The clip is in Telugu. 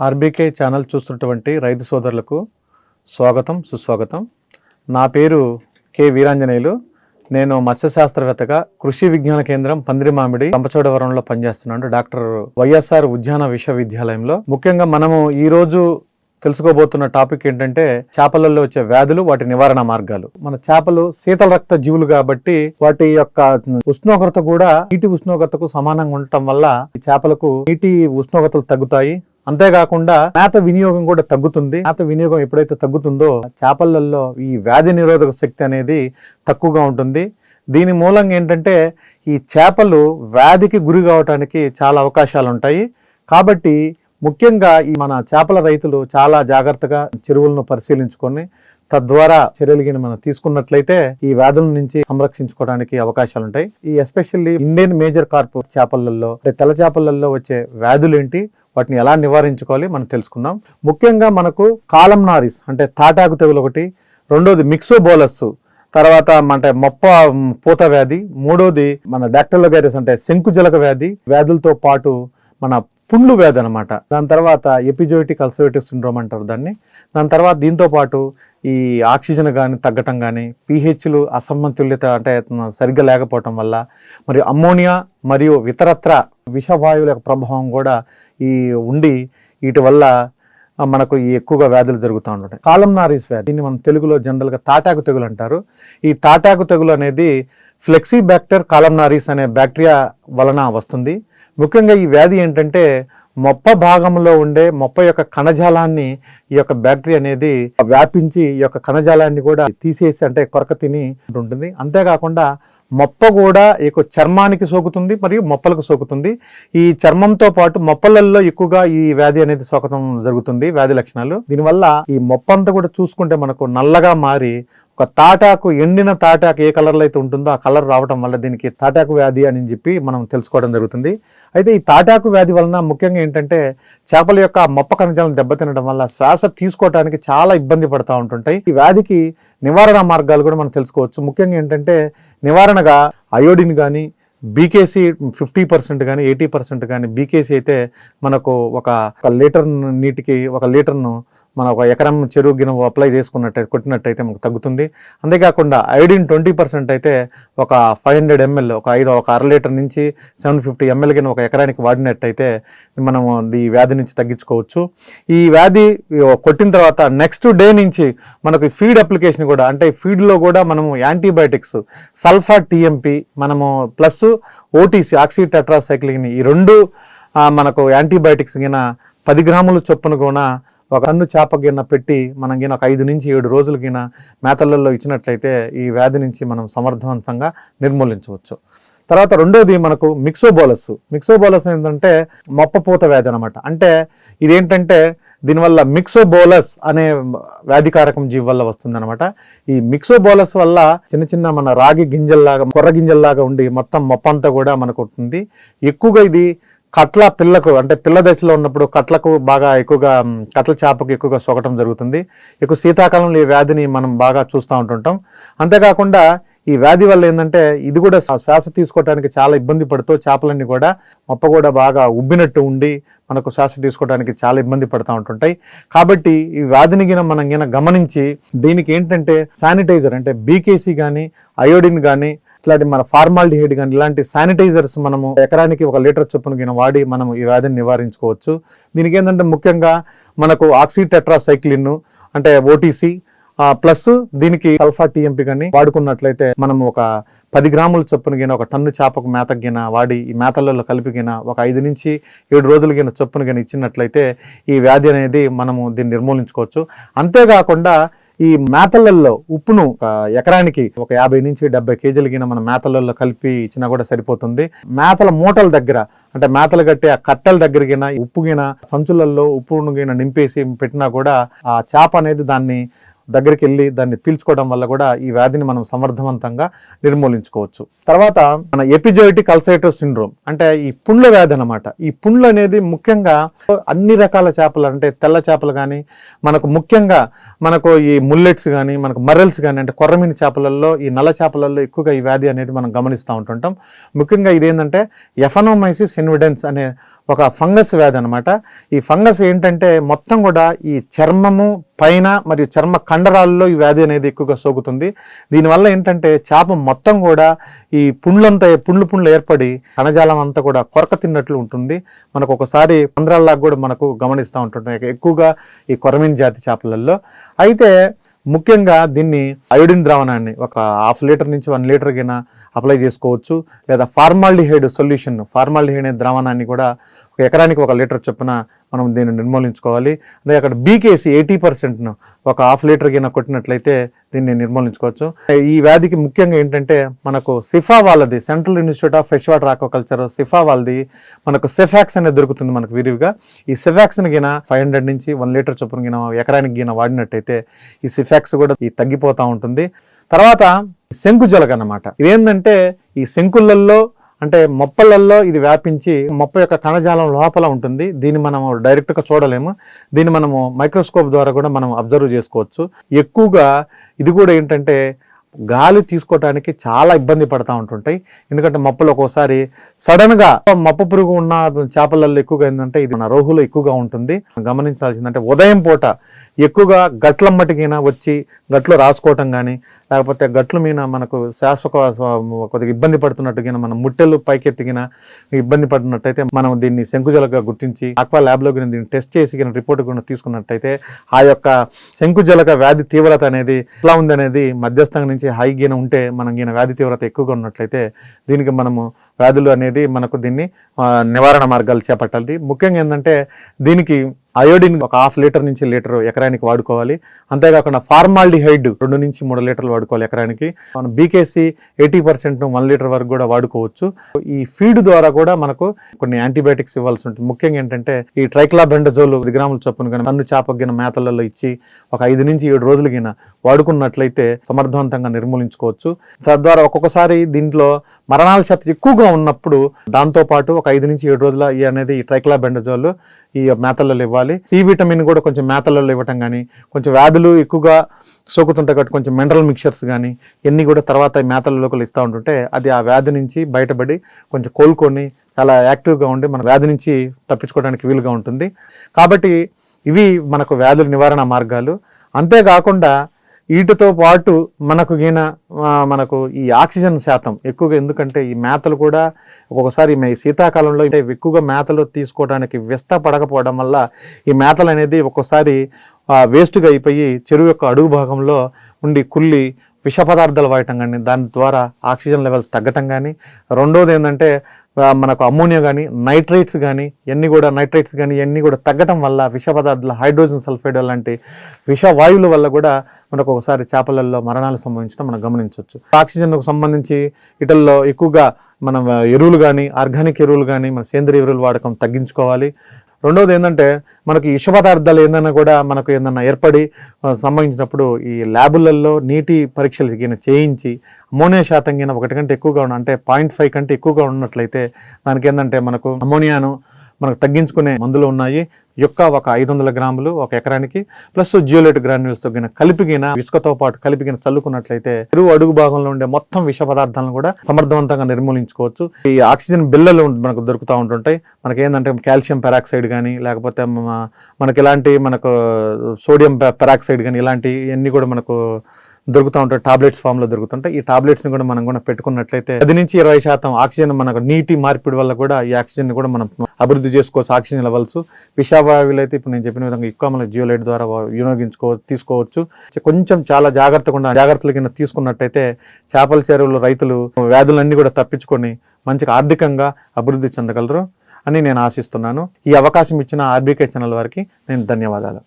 ఆర్బీకే ఛానల్ చూస్తున్నటువంటి రైతు సోదరులకు స్వాగతం సుస్వాగతం. నా పేరు కె వీరాంజనేయులు. నేను మత్స్యశాస్త్రవేత్తగా కృషి విజ్ఞాన కేంద్రం పందిరిమామిడి కంపచోడవరంలో పనిచేస్తున్నాను. డాక్టర్ వైఎస్ఆర్ ఉద్యాన విశ్వవిద్యాలయంలో. ముఖ్యంగా మనము ఈ రోజు తెలుసుకోబోతున్న టాపిక్ ఏంటంటే చేపలలో వచ్చే వ్యాధులు వాటి నివారణ మార్గాలు. మన చేపలు శీతల రక్త జీవులు కాబట్టి వాటి యొక్క ఉష్ణోగ్రత కూడా నీటి ఉష్ణోగ్రతకు సమానంగా ఉండటం వల్ల ఈ చేపలకు నీటి ఉష్ణోగ్రతలు తగ్గుతాయి. అంతేకాకుండా మేత వినియోగం కూడా తగ్గుతుంది. మేత వినియోగం ఎప్పుడైతే తగ్గుతుందో చేపలలో ఈ వ్యాధి నిరోధక శక్తి అనేది తక్కువగా ఉంటుంది. దీని మూలంగా ఏంటంటే ఈ చేపలు వ్యాధికి గురి కావటానికి చాలా అవకాశాలు ఉంటాయి. కాబట్టి ముఖ్యంగా ఈ మన చేపల రైతులు చాలా జాగ్రత్తగా చెరువులను పరిశీలించుకొని తద్వారా చర్యలు గిన మనం తీసుకున్నట్లయితే ఈ వ్యాధుల నుంచి సంరక్షించుకోవడానికి అవకాశాలు ఉంటాయి. ఈ ఎస్పెషల్లీ ఇండియన్ మేజర్ కార్ప్ చేపలలో అంటే తెల్ల చేపలలో వచ్చే వ్యాధులు ఏంటి? వాటిని ఎలా నివారించుకోవాలి మనం తెలుసుకుందాం. ముఖ్యంగా మనకు కాలం నారిస్ అంటే తాటాకు తెగులు ఒకటి రెండోది మిక్సో మిక్సోబోలస్ తర్వాత అంటే మొప్ప పూత వ్యాధి మూడోది మన డాక్టర్లో గారిస్ అంటే శంకుజలక వ్యాధి వ్యాధులతో పాటు మన పుండ్లు వ్యాధి అనమాట దాని తర్వాత ఎపిజోయిటిక్ అల్సరేటివ్ సిండ్రోమ్ అంటారు దాన్ని. దాని తర్వాత దీంతో పాటు ఈ ఆక్సిజన్ కానీ తగ్గటం కానీ పీహెచ్లు అసమతుల్యత అంటే సరిగ్గా లేకపోవటం వల్ల మరియు అమ్మోనియా మరియు ఇతరత్ర విషవాయువుల యొక్క ప్రభావం కూడా ఈ ఉండి వీటి వల్ల మనకు ఈ ఎక్కువగా వ్యాధులు జరుగుతూ ఉంటాయి. కాలం నారీస్ వ్యాధి. దీన్ని మనం తెలుగులో జనరల్గా తాటాకు తెగులు అంటారు. ఈ తాటాకు తెగులు అనేది ఫ్లెక్సీ బ్యాక్టర్ కాలంనారీస్ అనే బ్యాక్టీరియా వలన వస్తుంది. ముఖ్యంగా ఈ వ్యాధి ఏంటంటే మొప్ప భాగంలో ఉండే మొప్ప యొక్క కణజాలాన్ని ఈ యొక్క బ్యాక్టీరియా అనేది వ్యాపించి ఈ యొక్క కణజాలాన్ని కూడా తీసేసి అంటే కొరక తిని ఉంటుంది. అంతేకాకుండా మొప్ప కూడా ఎక్కువ చర్మానికి సోకుతుంది మరియు మొప్పలకు సోకుతుంది. ఈ చర్మంతో పాటు మొప్పలలో ఎక్కువగా ఈ వ్యాధి అనేది సోకటం జరుగుతుంది వ్యాధి లక్షణాలు. దీనివల్ల ఈ మొప్ప అంతా కూడా చూసుకుంటే మనకు నల్లగా మారి ఒక తాటాకు ఎండిన తాటాకు ఏ కలర్లో అయితే ఉంటుందో ఆ కలర్ రావడం వల్ల దీనికి తాటాకు వ్యాధి అని చెప్పి మనం తెలుసుకోవడం జరుగుతుంది. అయితే ఈ తాటాకు వ్యాధి వలన ముఖ్యంగా ఏంటంటే చేపల యొక్క మొప్ప కణజాలను దెబ్బతినడం వల్ల శ్వాస తీసుకోవడానికి చాలా ఇబ్బంది పడుతూ ఉంటుంటాయి. ఈ వ్యాధికి నివారణ మార్గాలు కూడా మనం తెలుసుకోవచ్చు. ముఖ్యంగా ఏంటంటే నివారణగా అయోడిన్ కానీ బీకేసీ ఫిఫ్టీ పర్సెంట్ కానీ ఎయిటీ పర్సెంట్ కానీ బీకేసీ అయితే మనకు ఒక లీటర్ నీటికి ఒక లీటర్ను మన ఒక ఎకరం చెరువు గిన అప్లై చేసుకున్నట్టయితే కొట్టినట్టయితే మనకు తగ్గుతుంది. అంతేకాకుండా ఐడిన్ ట్వంటీ పర్సెంట్ అయితే ఒక ఫైవ్ హండ్రెడ్ ఎంఎల్ ఒక ఐదు ఒక అర లీటర్ నుంచి సెవెన్ ఫిఫ్టీ ఎంఎల్ గిన ఒక ఎకరానికి వాడినట్టయితే మనము ఈ వ్యాధి నుంచి తగ్గించుకోవచ్చు. ఈ వ్యాధి కొట్టిన తర్వాత నెక్స్ట్ డే నుంచి మనకు ఫీడ్ అప్లికేషన్ కూడా అంటే ఫీడ్లో కూడా మనము యాంటీబయాటిక్స్ సల్ఫా టీఎంపీ మనము ప్లస్ ఓటీసీ ఆక్సిటెట్రాసైక్లిన్ ఈ రెండు మనకు యాంటీబయాటిక్స్ గిన పది గ్రాముల చొప్పున కూడా ఒక అన్ను చేప గిన్న పెట్టి మనం గిన ఒక ఐదు నుంచి ఏడు రోజుల గిన మేతలలో ఇచ్చినట్లయితే ఈ వ్యాధి నుంచి మనం సమర్థవంతంగా నిర్మూలించవచ్చు. తర్వాత రెండోది మనకు మిక్సోబోలస్. మిక్సోబోలస్ ఏంటంటే మొప్పపూత వ్యాధి అనమాట అంటే ఇదేంటంటే దీనివల్ల మిక్సోబోలస్ అనే వ్యాధికారకం జీవి వల్ల వస్తుందన్నమాట. ఈ మిక్సోబోలస్ వల్ల చిన్న చిన్న మన రాగి గింజల్లాగా కొర్ర గింజల్లాగా ఉండి మొత్తం మొప్పంతా కూడా మనకు ఉంటుంది. ఎక్కువగా ఇది కట్ల పిల్లకు అంటే పిల్ల దశలో ఉన్నప్పుడు కట్లకు బాగా ఎక్కువగా కట్ల చేపకు ఎక్కువగా సోకటం జరుగుతుంది. ఎక్కువ శీతాకాలంలో ఈ వ్యాధిని మనం బాగా చూస్తూ ఉంటుంటాం. అంతేకాకుండా ఈ వ్యాధి వల్ల ఏంటంటే ఇది కూడా శ్వాస తీసుకోవడానికి చాలా ఇబ్బంది పడుతూ చేపలన్నీ కూడా మొప్ప కూడా బాగా ఉబ్బినట్టు ఉండి మనకు శ్వాస తీసుకోవడానికి చాలా ఇబ్బంది పడుతూ ఉంటుంటాయి. కాబట్టి ఈ వ్యాధిని గిన మనం గిన గమనించి దీనికి ఏంటంటే శానిటైజర్ అంటే బీకేసీ కానీ అయోడిన్ కానీ ఇట్లాంటి మన ఫార్మాల్డిహైడ్ కానీ ఇలాంటి శానిటైజర్స్ మనము ఎకరానికి ఒక లీటర్ చొప్పున గిన వాడి మనం ఈ వ్యాధిని నివారించుకోవచ్చు. దీనికి ఏంటంటే ముఖ్యంగా మనకు ఆక్సిటెట్రాసైక్లిన్ అంటే ఓటీసీ ప్లస్ దీనికి సల్ఫా టీఎంపీ కానీ వాడుకున్నట్లయితే మనం ఒక పది గ్రాముల చొప్పున గిన ఒక టన్ను చేపకు మేత గిన వాడి ఈ మేతలలో కలిపి గిన ఒక ఐదు నుంచి ఏడు రోజులు గిన చొప్పున గిన ఇచ్చినట్లయితే ఈ వ్యాధి అనేది మనము దీన్ని నిర్మూలించుకోవచ్చు. అంతేకాకుండా ఈ మేతలలో ఉప్పును ఎకరానికి ఒక యాభై నుంచి డెబ్బై కేజీలు గిన మన మేతలలో కలిపి ఇచ్చినా కూడా సరిపోతుంది. మేతల మూటల దగ్గర అంటే మేతలు కట్టి ఆ కట్టెల దగ్గర గిన ఉప్పు గిన సంచులలో ఉప్పును గిన నింపేసి పెట్టినా కూడా ఆ చేప అనేది దాన్ని దగ్గరికి వెళ్ళి దాన్ని పీల్చుకోవడం వల్ల కూడా ఈ వ్యాధిని మనం సమర్థవంతంగా నిర్మూలించుకోవచ్చు. తర్వాత మన ఎపిజోయిటిక్ అల్సైటో సిండ్రోమ్ అంటే ఈ పుండ్ల వ్యాధి అన్నమాట. ఈ పుండ్లు అనేది ముఖ్యంగా అన్ని రకాల చేపలు అంటే తెల్ల చేపలు కానీ మనకు ముఖ్యంగా మనకు ఈ ముల్లెట్స్ కానీ మనకు మర్రెల్స్ కానీ అంటే కొర్రమీని చేపలలో ఈ నల్ల చేపలలో ఎక్కువగా ఈ వ్యాధి అనేది మనం గమనిస్తూ ఉంటుంటాం. ముఖ్యంగా ఇదేంటంటే ఎఫనోమైసిస్ ఇన్విడెన్స్ అనే ఒక ఫంగస్ వ్యాధి అనమాట ఈ ఫంగస్ ఏంటంటే మొత్తం కూడా ఈ చర్మము పైన మరియు చర్మ కండరాల్లో ఈ వ్యాధి అనేది ఎక్కువగా సోకుతుంది. దీనివల్ల ఏంటంటే చేప మొత్తం కూడా ఈ పుండ్లంతా పుండ్లు పుండ్లు ఏర్పడి కణజాలం అంతా కూడా కొరక తిన్నట్లు ఉంటుంది. మనకు ఒకసారి పంద్రాల్లాగా కూడా మనకు గమనిస్తూ ఉంటుంటాం. ఎక్కువగా ఈ కొరమీన్ జాతి చేపలలో అయితే ముఖ్యంగా దీన్ని అయోడిన్ ద్రావణాన్ని ఒక హాఫ్ లీటర్ నుంచి వన్ లీటర్ కింద అప్లై చేసుకోవచ్చు. లేదా ఫార్మాల్డిహైడ్ సొల్యూషన్ ఫార్మాల్డిహైడ్ అనే ద్రావణాన్ని కూడా ఒక ఎకరానికి ఒక లీటర్ చొప్పున మనం దీన్ని నిర్మూలించుకోవాలి. అదే అక్కడ బీకేసి ఎయిటీ పర్సెంట్ను ఒక హాఫ్ లీటర్ కింద కొట్టినట్లయితే దీన్ని నిర్మూలించుకోవచ్చు. ఈ వ్యాధికి ముఖ్యంగా ఏంటంటే మనకు సిఫా వాళ్ళది central institute of fresh water aquaculture CIFA వాళ్ళది మనకు సెఫాక్స్ అనేది దొరుకుతుంది మనకు విరివిగా. ఈ సెఫాక్స్ని గిన ఫైవ్ హండ్రెడ్ నుంచి వన్ లీటర్ చొప్పున గిన ఎకరానికి గిన వాడినట్టయితే ఈ సిఫాక్స్ కూడా ఈ తగ్గిపోతూ ఉంటుంది. తర్వాత శంకు జలగ అన్నమాట. ఇదేంటంటే ఈ శంకులల్లో అంటే మొప్పలల్లో ఇది వ్యాపించి మొప్ప యొక్క కణజాలం లోపల ఉంటుంది. దీన్ని మనం డైరెక్ట్గా చూడలేము. దీన్ని మనము మైక్రోస్కోప్ ద్వారా కూడా మనం అబ్జర్వ్ చేసుకోవచ్చు. ఎక్కువగా ఇది కూడా ఏంటంటే గాలి తీసుకోవటానికి చాలా ఇబ్బంది పడతా ఉంటుంటాయి. ఎందుకంటే మొప్పలు ఒక్కోసారి సడన్గా మొప్ప పురుగు ఉన్న చేపలలో ఎక్కువగా ఏంటంటే ఇది మన రోహులో ఎక్కువగా ఉంటుంది. గమనించాల్సిందంటే ఉదయం పూట ఎక్కువగా గట్ల మటుకైనా వచ్చి గట్లు రాసుకోవటం కానీ లేకపోతే గట్ల మీద మనకు శాశ్వత కొద్దిగా ఇబ్బంది పడుతున్నట్టుగా మనం ముట్టెలు పైకెత్తిగిన ఇబ్బంది పడుతున్నట్టయితే మనం దీన్ని శంకుజలగా గుర్తించి ఆక్వా ల్యాబ్లో గిన దీన్ని టెస్ట్ చేసి కానీ రిపోర్ట్ కూడా తీసుకున్నట్టయితే ఆ యొక్క శంకుజలక వ్యాధి తీవ్రత అనేది ఎట్లా ఉందనేది అనేది మధ్యస్థంగా నుంచి హై గిన ఉంటే మనం గిన వ్యాధి తీవ్రత ఎక్కువగా ఉన్నట్లయితే దీనికి మనము వ్యాధులు అనేది మనకు దీన్ని నివారణ మార్గాలు చేపట్టాలి. ముఖ్యంగా ఏంటంటే దీనికి అయోడిన్ ఒక హాఫ్ లీటర్ నుంచి లీటర్ ఎకరానికి వాడుకోవాలి. అంతేకాకుండా ఫార్మాల్డిహైడ్ రెండు నుంచి మూడు లీటర్లు వాడుకోవాలి ఎకరానికి. మనం BKC eighty percent one litre వరకు కూడా వాడుకోవచ్చు. ఈ ఫీడ్ ద్వారా కూడా మనకు కొన్ని యాంటీబయాటిక్స్ ఇవ్వాల్సి ఉంటుంది. ముఖ్యంగా ఏంటంటే ఈ ట్రైక్లాబెండజోల్ పది గ్రాముల చొప్పున కానీ కన్ను చేపగిన మేతలలో ఇచ్చి ఒక ఐదు నుంచి ఏడు రోజులు వాడుకున్నట్లయితే సమర్థవంతంగా నిర్మూలించుకోవచ్చు. తద్వారా ఒక్కొక్కసారి దీంట్లో మరణాల శాతం ఎక్కువగా ఉన్నప్పుడు దాంతో పాటు ఒక ఐదు నుంచి ఏడు రోజుల ఈ అనేది ఈ ట్రైక్లాబెండజోల్ ఈ మేతలలో ఇవ్వాలి. సి విటమిన్ కూడా కొంచెం మేతలలో ఇవ్వటం కానీ కొంచెం వ్యాధులు ఎక్కువగా సోకుతుంటాయి కాబట్టి కొంచెం మినరల్ మిక్చర్స్ కానీ ఇవన్నీ కూడా తర్వాత ఈ మేతలలో ఇస్తూ ఉంటుంటే అది ఆ వ్యాధి నుంచి బయటపడి కొంచెం కోలుకొని చాలా యాక్టివ్గా ఉండి మన వ్యాధి నుంచి తప్పించుకోవడానికి వీలుగా ఉంటుంది. కాబట్టి ఇవి మనకు వ్యాధుల నివారణ మార్గాలు. అంతేకాకుండా వీటితో పాటు మనకు ఈయన మనకు ఈ ఆక్సిజన్ శాతం ఎక్కువగా ఎందుకంటే ఈ మేతలు కూడా ఒక్కొక్కసారి ఈ శీతాకాలంలో అంటే ఎక్కువగా మేతలు తీసుకోవడానికి విస్త పడకపోవడం వల్ల ఈ మేతలు అనేది ఒక్కొక్కసారి వేస్ట్గా అయిపోయి చెరువు యొక్క అడుగు భాగంలో ఉండి కుళ్ళి విష పదార్థాలు వాడటం కానీ దాని ద్వారా ఆక్సిజన్ లెవెల్స్ తగ్గటం కానీ రెండోది ఏంటంటే మనకు అమ్మోనియా కానీ నైట్రేట్స్ కానీ ఇవన్నీ కూడా నైట్రేట్స్ కానీ ఇవన్నీ కూడా తగ్గటం వల్ల విష పదార్థాలు హైడ్రోజన్ సల్ఫైడ్ లాంటి విష వాయువుల వల్ల కూడా మనకు ఒకసారి చేపలలో మరణాలు సంభవించడం మనం గమనించవచ్చు. ఆక్సిజన్కు సంబంధించి ఇటల్లో ఎక్కువగా మనం ఎరువులు కానీ ఆర్గానిక్ ఎరువులు కానీ మన సేంద్రియ ఎరువులు వాడకం తగ్గించుకోవాలి. రెండవది ఏంటంటే మనకి విష పదార్థాలు ఏందన్నా కూడా మనకు ఏందన్నా ఏర్పడి సంభవించినప్పుడు ఈ ల్యాబులలో నీటి పరీక్షలు గిన చేయించి అమోనియా శాతం గిన ఒకటి కంటే ఎక్కువగా ఉన్న అంటే పాయింట్ ఫైవ్ కంటే ఎక్కువగా ఉన్నట్లయితే దానికి ఏంటంటే మనకు అమోనియాను మనకు తగ్గించుకునే మందులు ఉన్నాయి. యొక్క ఒక ఐదు వందల గ్రాములు ఒక ఎకరానికి. ప్లస్ జియోలేట్ గ్రాన్యూల్స్తో గిన కలిపిగిన ఇసుకతో పాటు కలిపిగిన చల్లుకున్నట్లయితే ఎరువు అడుగు భాగంలో ఉండే మొత్తం విష పదార్థాలను కూడా సమర్థవంతంగా నిర్మూలించుకోవచ్చు. ఈ ఆక్సిజన్ బిల్లలు మనకు దొరుకుతూ ఉంటుంటాయి. మనకి ఏంటంటే కాల్షియం పెరాక్సైడ్ కానీ లేకపోతే మనకి ఇలాంటి మనకు సోడియం పెరాక్సైడ్ కానీ ఇలాంటివి ఇవన్నీ కూడా మనకు దొరుకుతూ ఉంటాయి టాబ్లెట్స్ ఫామ్లో దొరుకుతుంటాయి ఈ టాబ్లెట్స్ని కూడా మనం కూడా పెట్టుకున్నట్లయితే పది నుంచి ఇరవై శాతం ఆక్సిజన్ మనకు నీటి మార్పిడి వల్ల కూడా ఈ ఆక్సిజన్ కూడా మనం అభివృద్ధి చేసుకోవచ్చు ఆక్సిజన్ లెవెల్స్. విషావాయువులు అయితే ఇప్పుడు నేను చెప్పిన విధంగా ఎక్కువ మన జియోలైట్ ద్వారా వినియోగించుకో తీసుకోవచ్చు. కొంచెం చాలా జాగ్రత్తగా జాగ్రత్తలు కింద తీసుకున్నట్టయితే చేపల చెరువులు రైతులు వ్యాధులన్నీ కూడా తప్పించుకొని మంచిగా ఆర్థికంగా అభివృద్ధి చెందగలరు అని నేను ఆశిస్తున్నాను. ఈ అవకాశం ఇచ్చిన ఆర్బీకే ఛానల్ వారికి నేను ధన్యవాదాలు.